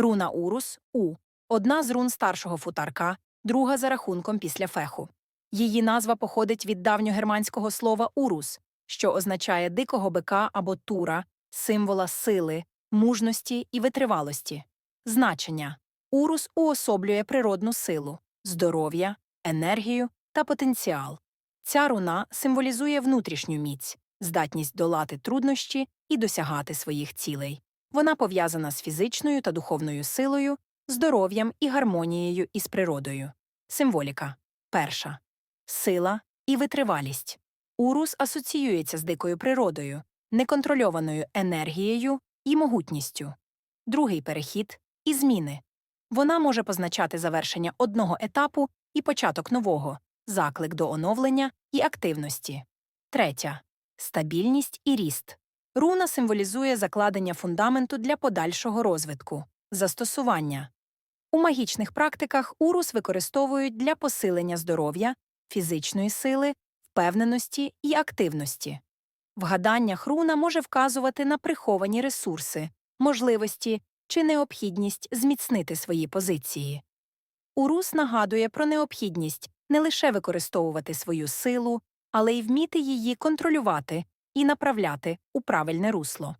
Руна Урус У одна з рун старшого футарка, друга за рахунком після феху. Її назва походить від давньогерманського слова урус, що означає дикого бика або тура, символа сили, мужності і витривалості. Значення урус уособлює природну силу, здоров'я, енергію та потенціал. Ця руна символізує внутрішню міць, здатність долати труднощі і досягати своїх цілей. Вона пов'язана з фізичною та духовною силою, здоров'ям і гармонією із природою. Символіка перша сила і витривалість. Урус асоціюється з дикою природою, неконтрольованою енергією і могутністю. Другий перехід і зміни. Вона може позначати завершення одного етапу і початок нового, заклик до оновлення і активності. Третя стабільність і ріст. Руна символізує закладення фундаменту для подальшого розвитку, застосування. У магічних практиках урус використовують для посилення здоров'я, фізичної сили, впевненості і активності. В гаданнях руна може вказувати на приховані ресурси, можливості чи необхідність зміцнити свої позиції. Урус нагадує про необхідність не лише використовувати свою силу, але й вміти її контролювати і направляти у правильне русло.